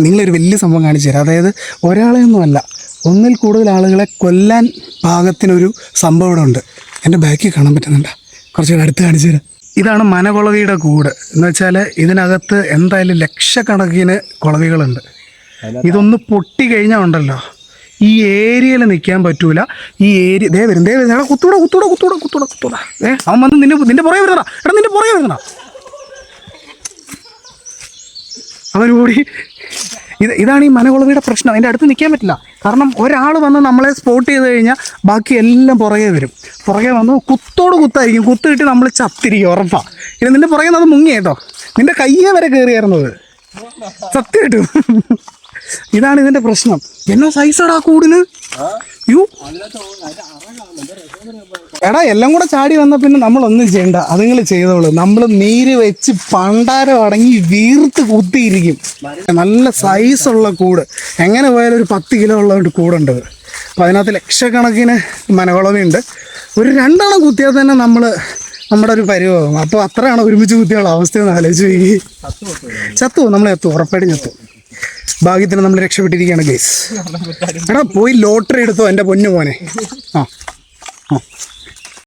നിങ്ങളൊരു വലിയ സംഭവം കാണിച്ചു തരാം. അതായത് ഒരാളെ ഒന്നുമല്ല ഒന്നിൽ കൂടുതൽ ആളുകളെ കൊല്ലാൻ പാകത്തിനൊരു സംഭവം ഇവിടെ ഉണ്ട്. എന്റെ ബാക്കിൽ കാണാൻ പറ്റുന്നുണ്ട്. കുറച്ചുകൂടെ അടുത്ത് കാണിച്ചു തരാം. ഇതാണ് മനകുളവിയുടെ കൂട്. എന്ന് വെച്ചാൽ ഇതിനകത്ത് എന്തായാലും ലക്ഷക്കണക്കിന് കുളവികളുണ്ട്. ഇതൊന്ന് പൊട്ടി കഴിഞ്ഞാൽ ഉണ്ടല്ലോ. ഈ ഏരിയയിൽ നിൽക്കാൻ പറ്റൂല. ഈ ഏരിയ ദേ വരും ദേ വരും. കുത്തൂടെ കുത്തൂടെ കുത്തൂടെ കുത്തൂടെ കുത്തൂടെ ഏ അവൻ വന്ന് നിന്റെ നിന്റെ പുറകെ വരുന്നടാ എടാ നിന്റെ പുറകെ വരുന്നടാ അവൻ ഓടി ഇത് ഇതാണ് ഈ മനകുളവിയുടെ പ്രശ്നം. അതിന്റെ അടുത്ത് നിൽക്കാൻ പറ്റില്ല. കാരണം ഒരാൾ വന്ന് നമ്മളെ സ്പോട്ട് ചെയ്ത് കഴിഞ്ഞാൽ ബാക്കി എല്ലാം പുറകെ വരും. പുറകെ വന്ന് കുത്തോട് കുത്തായിരിക്കും. കുത്ത് കിട്ടി നമ്മൾ ചത്തിരിക്കും ഉറപ്പാ. ഇനി നിന്റെ പുറകെ നിന്ന് അത് മുങ്ങി കേട്ടോ. നിന്റെ കയ്യെ വരെ കയറിയായിരുന്നത് സത്യം കിട്ടും. ഇതാണ് ഇതിന്റെ പ്രശ്നം. എന്നാ സൈസാടാ കൂടിന്? യു. എടാ എല്ലാം കൂടെ ചാടി വന്ന പിന്നെ നമ്മളൊന്നും ചെയ്യണ്ട. അതുങ്ങൾ ചെയ്തോളൂ. നമ്മൾ നീര് വെച്ച് പണ്ടാരം അടങ്ങി വീർത്ത് കുത്തിയിരിക്കും. നല്ല സൈസുള്ള കൂട്. എങ്ങനെ പോയാലും ഒരു പത്ത് കിലോ ഉള്ള കൂടുണ്ട് അപ്പോൾ അതിനകത്ത് ലക്ഷക്കണക്കിന് മനകുളവുണ്ട് ഒരു രണ്ടെണ്ണം കുത്തിയാൽ തന്നെ നമ്മൾ നമ്മുടെ ഒരു പരിവാകും അപ്പോൾ അത്രയാണ് ഒരുമിച്ച് കുത്തിയുള്ള അവസ്ഥയെന്ന് ആലോചിച്ച് ഈ ചത്തു. നമ്മൾ എത്തു ഉറപ്പായിട്ടും ചത്തു. ഭാഗ്യത്തിന് നമ്മൾ രക്ഷപ്പെട്ടിരിക്കുകയാണ് ഗേസ് എടാ പോയി ലോട്ടറി എടുത്തോ എന്റെ പൊന്നു മോനെ. ആ ആ.